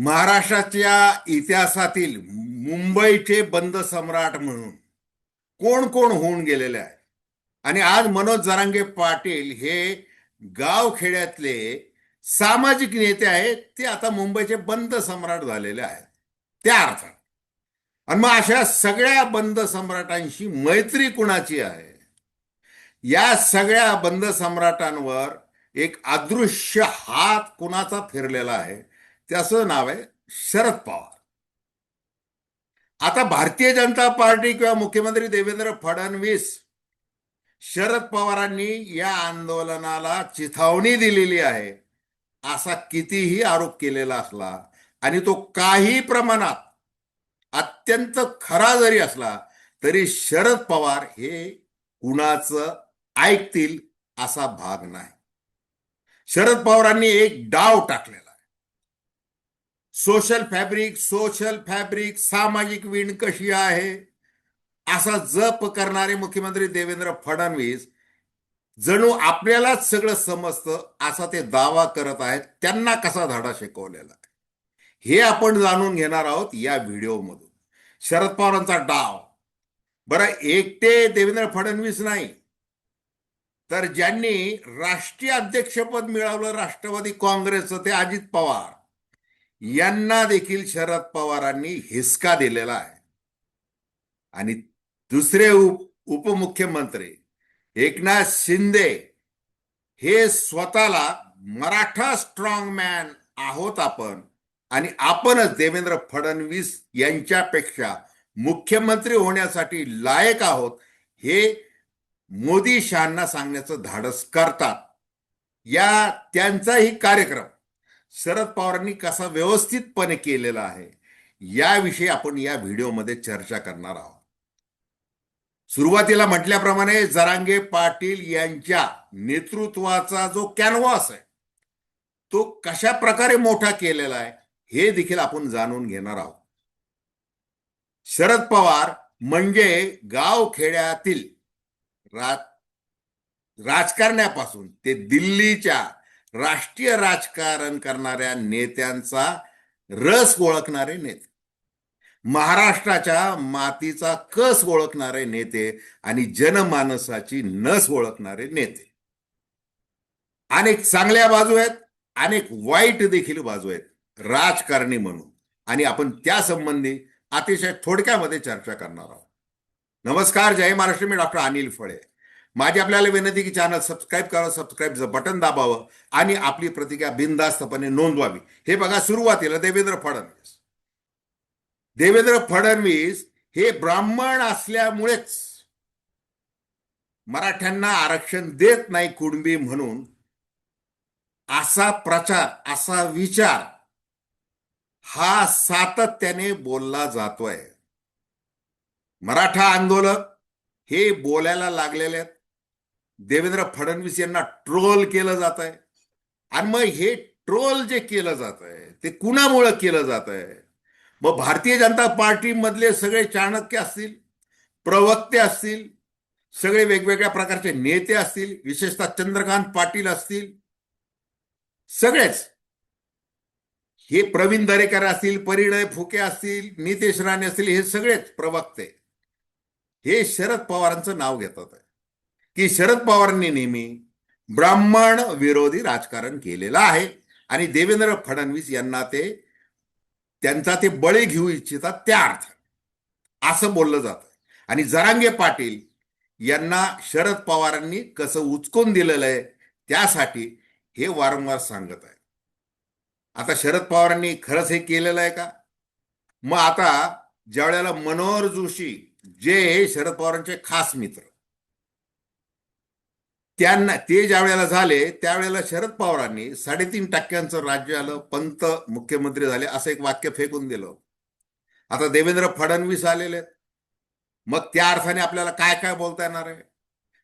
महाराष्ट्राच्या इतिहासातील मुंबईचे बंद सम्राट म्हणून कोण कोण होऊन गेलेले आहे? आणि आज मनोज जरांगे पाटील हे गावखेड्यातले सामाजिक नेते आहेत ते आता मुंबईचे बंद सम्राट झालेले आहेत. त्या अर्थात आणि मग अशा सगळ्या बंद सम्राटांशी मैत्री कुणाची आहे? या सगळ्या बंद सम्राटांवर एक अदृश्य हात कुणाचा फिरलेला आहे? त्याचं नाव आहे शरद पवार. आता भारतीय जनता पार्टी किंवा मुख्यमंत्री देवेंद्र फडणवीस शरद पवारांनी या आंदोलनाला चिथावणी दिलेली आहे असा कितीही आरोप केलेला असला आणि तो काही प्रमाणात अत्यंत खरा जरी असला तरी शरद पवार हे कुणाचं ऐकतील असा भाग नाही. शरद पवारांनी एक डाव टाकलेला सोशल फॅब्रिक सोशल फॅब्रिक सामाजिक विण कशी आहे? असा जप करणारे मुख्यमंत्री देवेंद्र फडणवीस जणू आपल्यालाच सगळं समजतं असा ते दावा करत आहेत. त्यांना कसा धडा शिकवलेला आहे? हे आपण जाणून घेणार आहोत या व्हिडिओमधून. शरद पवारांचा डाव. बरं एकटे देवेंद्र फडणवीस नाही. तर ज्यांनी राष्ट्रीय अध्यक्षपद मिळवलं राष्ट्रवादी काँग्रेसचं ते अजित पवार. यांना देखील शरद पवारांनी हिसका दिलेला आहे. आणि दुसरे उप उपमुख्यमंत्री एकनाथ शिंदे हे स्वतःला मराठा स्ट्रॉंग मॅन आहोत आपण. आणि आपणच देवेंद्र फडणवीस यांच्यापेक्षा मुख्यमंत्री होण्यासाठी लायक आहोत हे मोदी शहांना सांगण्याचं धाडस करतात. या त्यांचाही कार्यक्रम शरद पवारांनी कसा व्यवस्थितपणे केलेला आहे याविषयी आपण या व्हिडिओमध्ये चर्चा करणार आहोत. सुरुवातीला म्हटल्याप्रमाणे जरांगे पाटील यांच्या नेतृत्वाचा जो कॅनव्हास आहे तो कशा प्रकारे मोठा केलेला आहे हे देखील आपण जाणून घेणार आहोत. शरद पवार म्हणजे गाव खेड्यातील राजकारण्यापासून ते दिल्लीच्या राष्ट्रीय राजकारण करणाऱ्या नेत्यांचा रस ओळखणारे नेते महाराष्ट्राच्या मातीचा कस ओळखणारे नेते आणि जनमानसाची नस ओळखणारे नेते. अनेक चांगल्या बाजू आहेत अनेक वाईट देखील बाजू आहेत राजकारणी म्हणून. आणि आपण त्या संबंधी अतिशय थोडक्यामध्ये चर्चा करणार आहोत. नमस्कार जय महाराष्ट्र. मी डॉक्टर अनिल फळे. माझी आपल्याला विनंती की चॅनल सबस्क्राईब करा सबस्क्राईबचं बटन दाबावं आणि आपली प्रतिक्रिया बिनधास्तपणे नोंदवावी. हे बघा सुरुवातीला देवेंद्र फडणवीस. देवेंद्र फडणवीस हे ब्राह्मण असल्यामुळेच मराठ्यांना आरक्षण देत नाही कुणबी म्हणून. असा प्रचार असा विचार हा सातत्याने बोलला जातोय. मराठा आंदोलक हे बोलायला लागलेले आहेत. देवेंद्र फडणवीस यांना ट्रोल केलं जात आहे. आणि मग हे ट्रोल जे केलं जात आहे ते कुणामुळं केलं जात आहे? मग भारतीय जनता पार्टी मधले सगळे चाणक्य असतील प्रवक्ते असतील सगळे वेगवेगळ्या प्रकारचे नेते असतील विशेषतः चंद्रकांत पाटील असतील सगळेच. हे प्रवीण दरेकर असतील परिणय फुके असतील नितेश राणे असतील हे सगळेच प्रवक्ते. हे शरद पवारांचं नाव घेतात की शरद पवारांनी नेहमी ब्राह्मण विरोधी राजकारण केलेलं आहे. आणि देवेंद्र फडणवीस यांना ते त्यांचा ते बळी घेऊ इच्छितात त्या अर्थ असं बोललं जातं. आणि जरांगे पाटील यांना शरद पवारांनी कसं उचकून दिलेलं आहे त्यासाठी हे वारंवार सांगत आहे आता शरद पवारांनी खरंच हे केलेलं आहे का? मग आता ज्यावेळेला मनोहर जोशी जे हे शरद पवारांचे खास मित्र त्यांना ते ज्या वेळेला झाले त्यावेळेला शरद पवारांनी साडेतीन टक्क्यांचं राज्य आलं पंत मुख्यमंत्री झाले असं एक वाक्य फेकून दिलं. आता देवेंद्र फडणवीस आलेले मग त्या अर्थाने आपल्याला काय काय बोलता येणार आहे?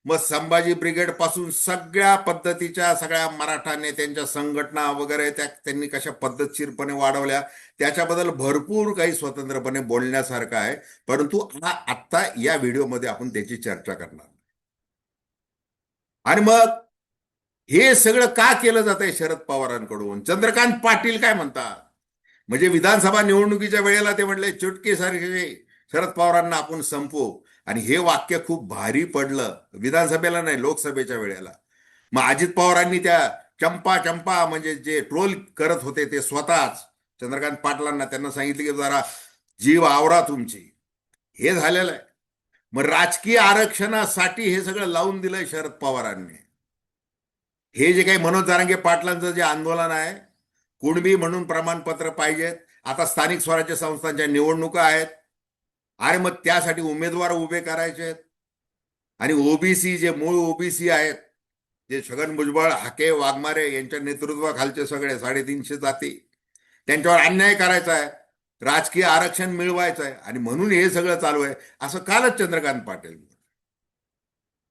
मग संभाजी ब्रिगेडपासून सगळ्या पद्धतीच्या सगळ्या मराठा नेत्यांच्या संघटना वगैरे त्या त्यांनी कशा पद्धतशीरपणे वाढवल्या त्याच्याबद्दल भरपूर काही स्वतंत्रपणे बोलण्यासारखं आहे. परंतु आत्ता या व्हिडिओमध्ये आपण त्याची चर्चा करणार. आणि मग हे सगळं का केलं जात आहे शरद पवारांकडून? चंद्रकांत पाटील काय म्हणतात? म्हणजे विधानसभा निवडणुकीच्या वेळेला ते म्हणले चुटकीसारखे शरद पवारांना आपण संपवू आणि हे वाक्य खूप भारी पडलं. विधानसभेला नाही लोकसभेच्या वेळेला. मग अजित पवारांनी त्या चंपा चंपा म्हणजे जे ट्रोल करत होते ते स्वतःच चंद्रकांत पाटलांना त्यांना सांगितलं की जरा जीव आवरा तुमची. हे झालेलं आहे. मग राजकीय आरक्षणासाठी हे सगळं लावून दिलंय शरद पवारांनी. हे जे काही मनोज जारांगे पाटलांचं जे आंदोलन आहे कुणबी म्हणून प्रमाणपत्र पाहिजेत आता स्थानिक स्वराज्य संस्थांच्या निवडणुका आहेत अरे मग त्यासाठी उमेदवार उभे करायचे आहेत. आणि ओबीसी जे मूळ ओबीसी आहेत जे छगन भुजबळ हाके वाघमारे यांच्या नेतृत्वाखालचे सगळे साडेतीनशे जाती त्यांच्यावर अन्याय करायचा आहे. राजकीय आरक्षण मिळवायचं आहे आणि म्हणून हे सगळं चालू आहे असं कालच चंद्रकांत पाटील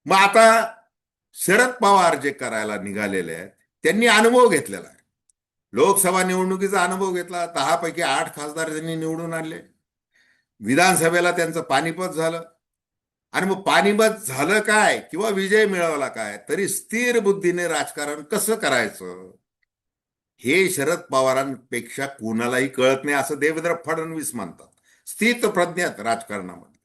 मग आता शरद पवार जे करायला निघालेले आहेत त्यांनी अनुभव घेतलेला आहे. लोकसभा निवडणुकीचा अनुभव घेतला दहापैकी आठ खासदार त्यांनी निवडून आणले. विधानसभेला त्यांचं पानिपत झालं. आणि मग पानिपत झालं काय किंवा विजय मिळवला काय तरी स्थिर बुद्धीने राजकारण कसं करायचं? हे शरद पवारांपेक्षा कोणालाही कळत नाही असं देवेंद्र फडणवीस म्हणतात. स्थित प्रज्ञात राजकारणामध्ये.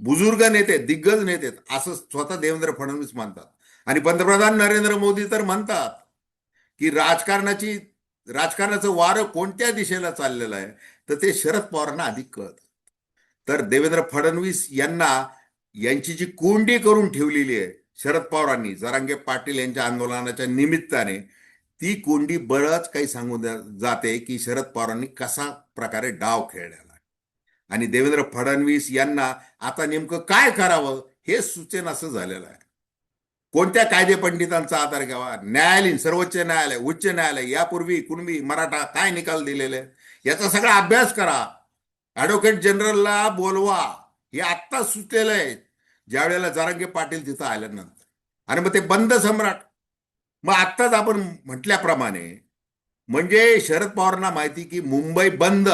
बुजुर्ग नेते दिग्गज नेते असं स्वतः देवेंद्र फडणवीस म्हणतात. आणि पंतप्रधान नरेंद्र मोदी तर म्हणतात की राजकारणाची राजकारणाचं वारं कोणत्या दिशेला चाललेलं आहे तर ते शरद पवारांना अधिक कळत. तर देवेंद्र फडणवीस यांना यांची जी कोंडी करून ठेवलेली आहे शरद पवारांनी जरांगे पाटील यांच्या आंदोलनाच्या निमित्ताने ती कोंडी बरंच काही सांगून द्या- जाते की शरद पवारांनी कसा प्रकारे डाव खेळलेला आणि देवेंद्र फडणवीस यांना आता नेमकं काय करावं हे सूचन असं झालेलं आहे. कोणत्या कायदे पंडितांचा आधार घ्यावा? न्यायालयीन सर्वोच्च न्यायालय उच्च न्यायालय यापूर्वी कुणबी मराठा काय निकाल दिलेले? याचा सगळा अभ्यास करा. ऍडव्होकेट जनरलला बोलवा. हे आत्ता सुचलेलं आहे. ज्या वेळेला जारंगे पाटील तिथं आल्यानंतर. आणि मग ते बंद सम्राट. मग आत्ताच आपण म्हटल्याप्रमाणे म्हणजे शरद पवारांना माहिती की मुंबई बंद.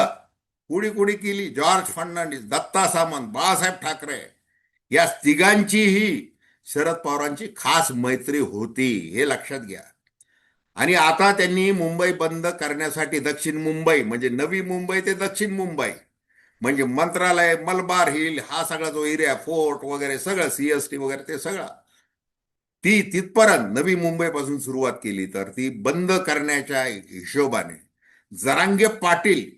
कुणी कुणी केली? जॉर्ज फर्नांडिस दत्ता सामंत बाळासाहेब ठाकरे. या तिघांचीही शरद पवारांची खास मैत्री होती हे लक्षात घ्या. आणि आता त्यांनी मुंबई बंद करण्यासाठी दक्षिण मुंबई म्हणजे नवी मुंबई ते दक्षिण मुंबई. म्हणजे मंत्रालय मलबार हिल हा सगळा जो एरिया फोर्ट वगैरे सगळं सीएसटी वगैरे ते सगळं. ती तिथपर्यंत नवी मुंबईपासून सुरुवात केली तर ती बंद करण्याच्या हिशोबाने जरांगे पाटील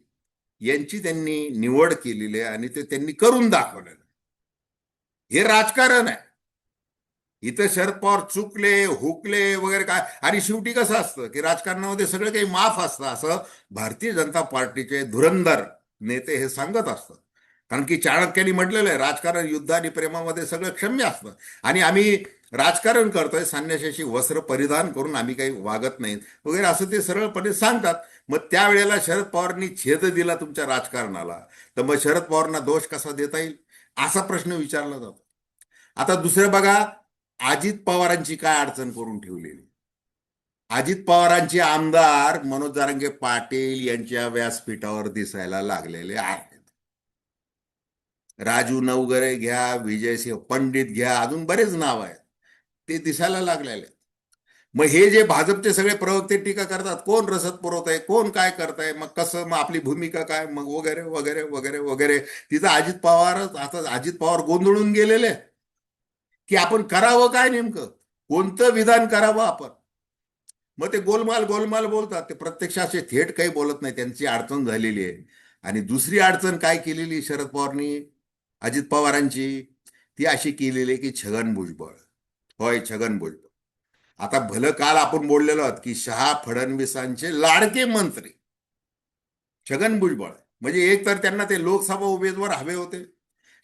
यांची त्यांनी निवड केलेली आहे आणि ते त्यांनी करून दाखवलेलं हे राजकारण आहे. इथं शरद पवार चुकले हुकले वगैरे काय. आणि शेवटी कसं असतं की राजकारणामध्ये सगळं काही माफ असतं असं भारतीय जनता पार्टीचे धुरंधर नेते हे सांगत असतात. कारण की चाणक्यांनी म्हटलेलं आहे राजकारण युद्ध आणि प्रेमामध्ये सगळं क्षम्य असतं. आणि आम्ही राजकारण करतोय संन्याशाची वस्त्र परिधान करून आम्ही काही वागत नाहीत वगैरे असं ते सरळपणे सांगतात. मग त्यावेळेला शरद पवारांनी छेद दिला तुमच्या राजकारणाला. तर मग शरद पवारांना दोष कसा देता येईल? असा प्रश्न विचारला जातो. आता दुसरं बघा अजित पवारांची काय अडचण करून ठेवलेली? अजित पवारांचे आमदार मनोज जारंगे पाटील यांच्या व्यासपीठावर दिसायला लागलेले आहेत. राजू नवगरे घ्या विजय सिंह पंडित घ्या अजून बरेच नाव आहेत. ते दिसायला लागलेले मग हे जे भाजपचे सगळे प्रवक्ते टीका करतात कोण रसद पुरवत आहे कोण काय करताय मग कसं मग आपली भूमिका काय मग वगैरे वगैरे वगैरे वगैरे. तिथं अजित पवारच आता अजित पवार गोंधळून गेलेले की आपण करावं काय नेमकं? कोणतं विधान करावं आपण? मग ते गोलमाल गोलमाल बोलतात. ते प्रत्यक्ष असे थेट काही बोलत नाही. त्यांची अडचण झालेली आहे. आणि दुसरी अडचण काय केलेली शरद पवारनी? अजित पवारांची? ती अशी केलेली आहे की छगन भुजबळ. होय छगन बोलतो. आता भलं काल आपण बोललेलो आहोत की शहा फडणवीसांचे लाडके मंत्री. छगन भुजबळ. म्हणजे एक तर त्यांना ते लोकसभा उमेदवार हवे होते.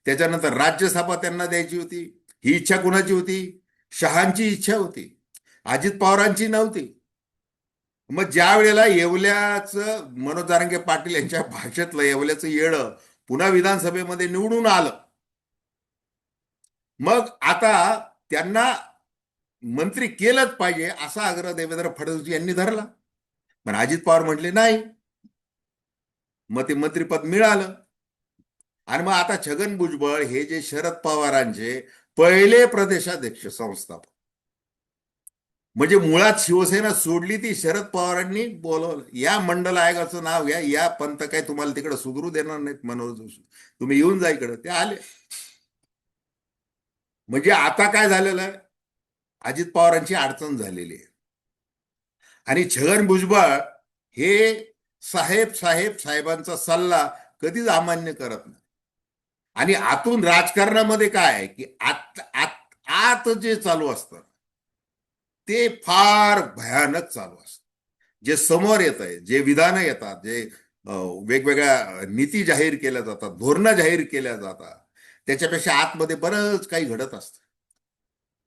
त्याच्यानंतर राज्यसभा त्यांना द्यायची होती. ही इच्छा कुणाची होती? शहांची इच्छा होती. अजित पवारांची नव्हती. मग ज्या वेळेला येवल्याचं मनोज जारंगे पाटील यांच्या भाषेतलं येवल्याचं येडं पुन्हा विधानसभेमध्ये निवडून आलं. मग आता त्यांना मंत्री केलंच पाहिजे असा आग्रह देवेंद्र फडणवीस यांनी धरला. पण अजित पवार म्हटले नाही. मग ते मंत्रीपद मिळालं. आणि मग आता छगन भुजबळ हे जे शरद पवारांचे पहिले प्रदेशाध्यक्ष संस्थापक. म्हणजे मुळात शिवसेना सोडली ती शरद पवारांनी बोलवलं या मंडल आयोगाचं नाव घ्या या पंत काय तुम्हाला तिकडे सुधरू देणार नाहीत मनोज जोशी. तुम्ही येऊन जा इकडे. ते आले. म्हणजे आता काय झालेलं आहे? अजित पवारांची अडचण झालेली आहे. आणि छगन भुजबळ हे साहेब साहेब साहेबांचा सल्ला कधीच अमान्य करत नाही. आणि आतून राजकारणामध्ये काय आहे की आत आत आत जे चालू असतं ते फार भयानक चालू असतं. जे समोर येत आहे जे विधानं येतात जे वेगवेगळ्या नीती जाहीर केल्या जातात धोरणं जाहीर केल्या जातात त्याच्यापेक्षा आतमध्ये बरंच काही घडत असतं.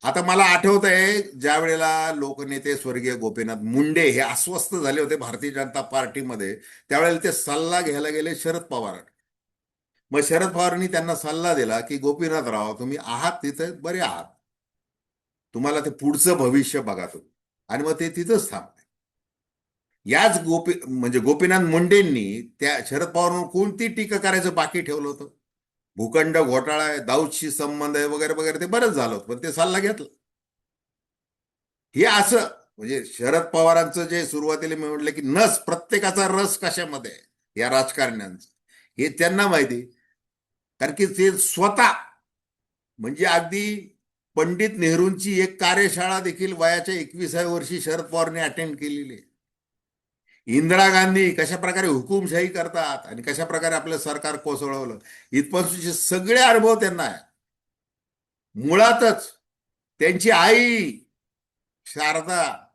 आता मला आठवत आहे ज्या वेळेला लोकनेते स्वर्गीय गोपीनाथ मुंडे हे अस्वस्थ झाले होते भारतीय जनता पार्टीमध्ये त्यावेळेला ते सल्ला घ्यायला गेले शरद पवार मग शरद पवारांनी त्यांना सल्ला दिला की गोपीनाथ राव तुम्ही आहात तिथे बरे आहात. तुम्हाला ते पुढचं भविष्य बघा तुम्ही. आणि मग ते तिथंच थांबले. याच गोपी म्हणजे गोपीनाथ मुंडेंनी त्या शरद पवारांवर कोणती टीका करायचं बाकी ठेवलं होतं? भूखंड घोटाळा आहे दाऊदशी संबंध आहे वगैरे वगैरे ते बरंच झालं होतं पण ते सल्ला घेतला. हे असं म्हणजे शरद पवारांचं जे सुरुवातीला मी म्हटलं की नस प्रत्येकाचा रस कशामध्ये आहे? या राजकारण्यांचं. हे त्यांना माहिती कारण की ते स्वतः म्हणजे अगदी पंडित नेहरूंची एक कार्यशाळा देखील वयाच्या एकविसाव्या वर्षी शरद पवारने अटेंड केलेली आहे. इंदिरा गांधी कशा प्रकारे हुकुमशाही करतात आणि कशा प्रकारे आपलं सरकार कोसळवलं? इथपासूनचे सगळे अनुभव त्यांना आहे मुळातच त्यांची आई शारदा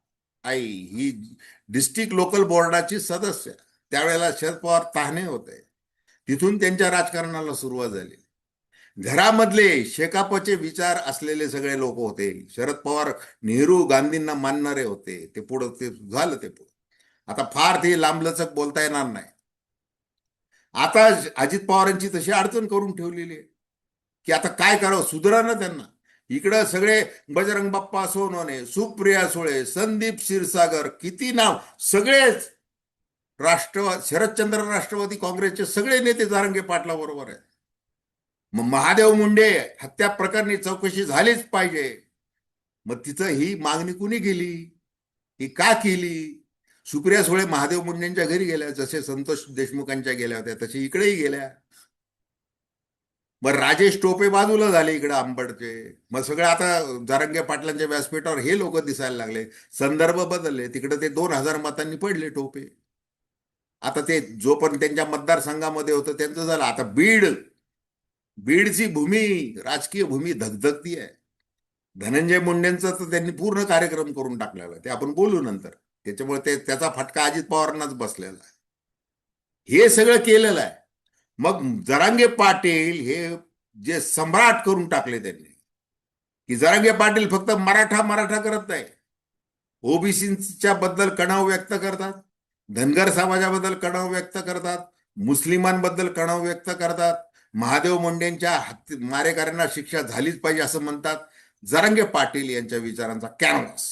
आई ही डिस्ट्रिक्ट लोकल बोर्डाची सदस्य. त्यावेळेला शरद पवार ताहने होते. तिथून त्यांच्या राजकारणाला सुरुवात झाली. घरामधले शेकापचे विचार असलेले सगळे लोक होते. शरद पवार नेहरू गांधींना मानणारे होते. ते पुढं ते झालं ते पुढं. आता फार ते लांबलचक बोलता येणार नाही. आता अजित पवारांची तशी अडचण करून ठेवलेली आहे. की आता काय करावं? सुधरा ना त्यांना. इकडं सगळे बजरंग बाप्पा सोनोने सुप्रिया सुळे संदीप क्षीरसागर किती नाव? सगळेच राष्ट्रवादी शरदचंद्र राष्ट्रवादी काँग्रेसचे सगळे नेते जारंगे पाटला बरोबर आहेत. मग महादेव मुंडे हत्या प्रकरणी चौकशी झालीच पाहिजे. मग तिथं ही मागणी कुणी केली? ही का केली? सुप्रिया सुळे महादेव मुंडेंच्या घरी गेल्या जसे संतोष देशमुखांच्या गेल्या होत्या तसे इकडेही गेल्या. मग राजेश टोपे बाजूला झाले इकडे आंबडचे. मग सगळं आता जारंगे पाटलांच्या व्यासपीठावर हे लोक दिसायला लागले. संदर्भ बदलले. तिकडे ते दोन हजार मतांनी पडले टोपे. आता ते जोपर्यंत त्यांच्या मतदारसंघामध्ये होतं त्यांचं झालं. आता बीड बीडची भूमी राजकीय भूमी धगधगती आहे. धनंजय मुंडेंचा तर त्यांनी पूर्ण कार्यक्रम करून टाकलेला ते आपण बोलू नंतर. त्याच्यामुळे ते त्याचा फटका अजित पवारांनाच बसलेला आहे. हे सगळं केलेलं आहे. मग जरांगे पाटील हे जे सम्राट करून टाकले त्यांनी की जरांगे पाटील फक्त मराठा मराठा करत नाही. ओबीसीच्या बद्दल कणाव व्यक्त करतात धनगर समाजाबद्दल कणाव व्यक्त करतात मुस्लिमांबद्दल कणाव व्यक्त करतात महादेव मुंडेंच्या हत्ती मारेकऱ्यांना शिक्षा झालीच पाहिजे असं म्हणतात. जरांगे पाटील यांच्या विचारांचा कॅनव्हास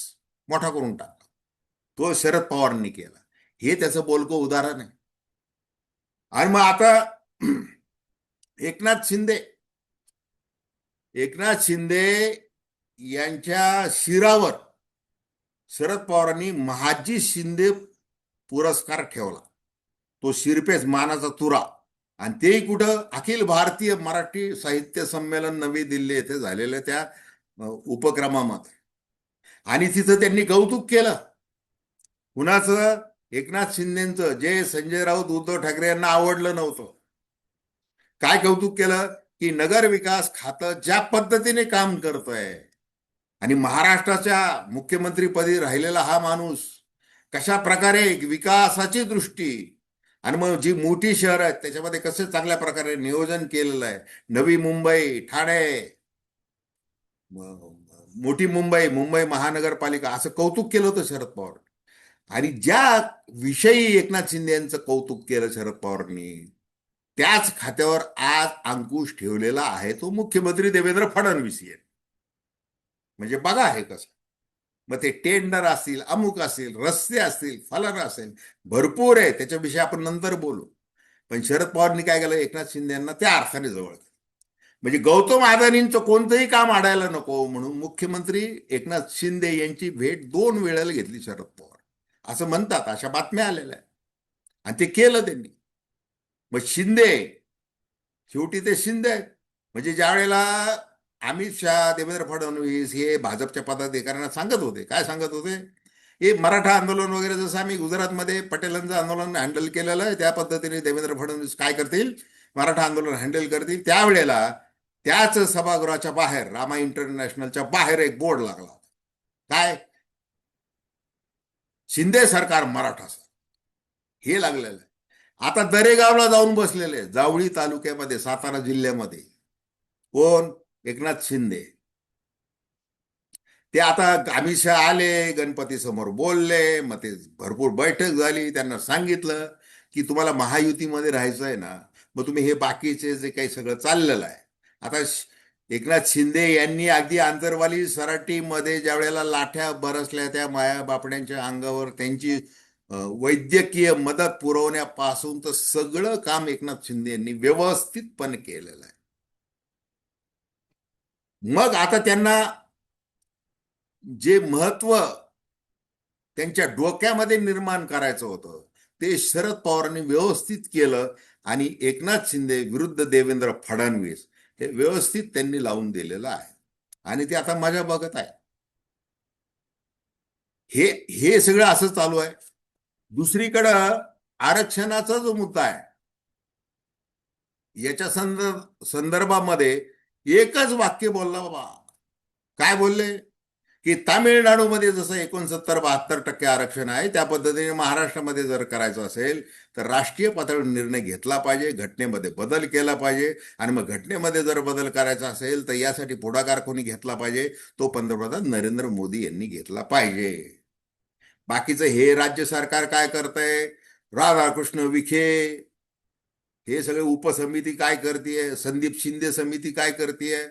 मोठा करून टाक तो शरद पवारांनी केला. हे त्याचं बोलकं उदाहरण आहे. आणि मग आता एकनाथ शिंदे. एकनाथ शिंदे यांच्या शिरावर शरद पवारांनी महाजी शिंदे पुरस्कार ठेवला. तो शिरपेस मानाचा तुरा. आणि तेही कुठं? अखिल भारतीय मराठी साहित्य संमेलन नवी दिल्ली येथे झालेल्या त्या उपक्रमामध्ये. आणि तिथं त्यांनी कौतुक केलं. कुणाचं? एकनाथ शिंदेचं. जे संजय राऊत उद्धव ठाकरे यांना आवडलं नव्हतं. काय कौतुक केलं? की नगर विकास खातं ज्या पद्धतीने काम करतोय आणि महाराष्ट्राच्या मुख्यमंत्रीपदी राहिलेला हा माणूस कशा प्रकारे विकासाची दृष्टी आणि मग जी मोठी शहर आहेत त्याच्यामध्ये कसे चांगल्या प्रकारे नियोजन केलेलं आहे. नवी मुंबई ठाणे मोठी मुंबई मुंबई महानगरपालिका असं कौतुक केलं होतं शरद पवार. आणि ज्या विषयी एकनाथ शिंदे यांचं कौतुक केलं शरद पवारांनी त्याच खात्यावर आज अंकुश ठेवलेला आहे तो मुख्यमंत्री देवेंद्र फडणवीस आहेत म्हणजे बघा आहे कसं. मग ते टेंडर असतील अमुक असतील रस्ते असतील फलन असेल भरपूर आहे. त्याच्याविषयी आपण नंतर बोलू. पण शरद पवारांनी काय केलं? एकनाथ शिंदे यांना त्या अर्थाने जवळ म्हणजे गौतम अदानींचं कोणतंही काम आडायला नको म्हणून मुख्यमंत्री एकनाथ शिंदे यांची भेट दोन वेळेला घेतली शरद पवार. असं म्हणतात अशा बातम्या आलेल्या आहेत. आणि ते केलं त्यांनी. मग शिंदे शेवटी ते शिंदे आहेत. म्हणजे ज्या वेळेला अमित शहा देवेंद्र फडणवीस हे भाजपच्या पदाधिकाऱ्यांना सांगत होते काय सांगत होते? हे मराठा आंदोलन वगैरे जसं आम्ही गुजरातमध्ये पटेलांचं आंदोलन हँडल केलेलं आहे त्या पद्धतीने देवेंद्र फडणवीस काय करतील? मराठा आंदोलन हँडल करतील. त्यावेळेला त्याच सभागृहाच्या बाहेर रामा इंटरनॅशनलच्या बाहेर एक बोर्ड लागला काय? शिंदे सरकार मराठा सर. हे लागलेलं आहे. आता दरेगावला जाऊन बसलेले जावळी तालुक्यामध्ये सातारा जिल्ह्यामध्ये. कोण? एकनाथ शिंदे. ते आता अमित शहा आले गणपती समोर बोलले मग ते भरपूर बैठक झाली. त्यांना सांगितलं की तुम्हाला महायुतीमध्ये राहायचं आहे ना मग तुम्ही हे बाकीचे जे काही सगळं चाललेलं आहे. आता श- एकनाथ शिंदे यांनी अगदी आंतरवाली सराटीमध्ये ज्या वेळेला लाठ्या बरसल्या त्या माया बापड्यांच्या अंगावर त्यांची वैद्यकीय मदत पुरवण्यापासून तर सगळं काम एकनाथ शिंदे यांनी व्यवस्थितपणे केलेलं आहे. मग आता त्यांना जे महत्त्व त्यांच्या डोक्यामध्ये निर्माण करायचं होतं ते शरद पवारांनी व्यवस्थित केलं आणि एकनाथ शिंदे विरुद्ध देवेंद्र फडणवीस हे व्यवस्थित त्यांनी लावून दिलेलं आहे. आणि ते आता मजा बघत आहे. हे हे सगळं असं चालू आहे. दुसरीकडं आरक्षणाचा जो मुद्दा आहे याच्या संदर्भ संदर्भामध्ये एकच वाक्य बोलला बाबा. काय बोलले? की तामिळनाडूमध्ये जसं एकोणसत्तर बहात्तर टक्के आरक्षण आहे त्या पद्धतीने महाराष्ट्रामध्ये जर करायचं असेल तर राष्ट्रीय पातळीवर निर्णय घेतला पाहिजे घटनेमध्ये बदल केला पाहिजे. आणि मग घटनेमध्ये जर बदल करायचा असेल तर यासाठी पुढाकार कोणी घेतला पाहिजे? तो पंतप्रधान नरेंद्र मोदी यांनी घेतला पाहिजे. बाकीचं हे राज्य सरकार काय करतंय? राधाकृष्ण विखे हे सगळे उपसमिती काय करतेय? संदीप शिंदे समिती काय करतेय?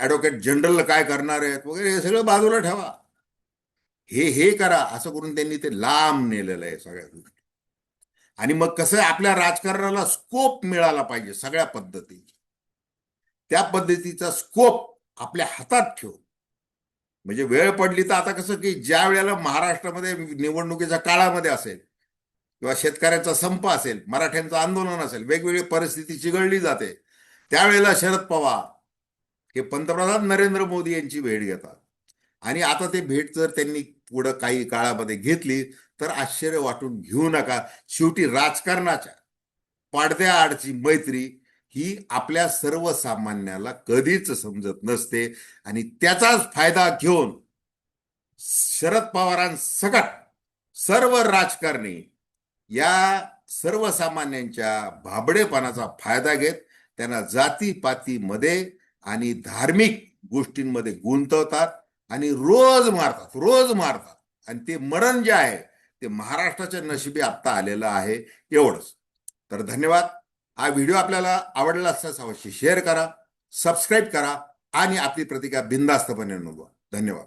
ॲडव्होकेट जनरलला काय करणार आहेत वगैरे हे सगळं बाजूला ठेवा. हे हे करा असं करून त्यांनी ते लांब नेलेलं आहे सगळ्या गोष्टी आणि मग कसं आहे, आपल्या राजकारणाला स्कोप मिळाला पाहिजे सगळ्या पद्धतीची. त्या पद्धतीचा स्कोप आपल्या हातात ठेवून. म्हणजे वेळ पडली तर आता कसं की ज्या वेळेला महाराष्ट्रामध्ये निवडणुकीच्या काळामध्ये असेल किंवा शेतकऱ्यांचा संप असेल मराठ्यांचं आंदोलन असेल वेगवेगळी परिस्थिती चिघळली जाते त्यावेळेला शरद पवार हे पंतप्रधान नरेंद्र मोदी यांची भेट घेतात. आणि आता ते भेट जर त्यांनी पुढं काही काळामध्ये घेतली तर आश्चर्य वाटून घेऊ नका. शेवटी राजकारणाच्या पडद्याआडची मैत्री ही आपल्या सर्वसामान्याला कधीच समजत नसते. आणि त्याचाच फायदा घेऊन शरद पवारांसकट सर्व राजकारणी या सर्वसामान्यांच्या भाबडेपणाचा फायदा घेत त्यांना जातीपातीमध्ये आणि धार्मिक गोष्टींमध्ये गुंतवतात आणि रोज मारतात रोज मारतात. आणि ते मरण जे आहे ते महाराष्ट्राच्या नशिबी आत्ता आलेलं आहे एवढंच. तर धन्यवाद. हा व्हिडिओ आपल्याला आवडला असल्यास अवश्य शेअर करा सबस्क्राईब करा आणि आपली प्रतिक्रिया बिंदास्तपणे नोंदवा. धन्यवाद.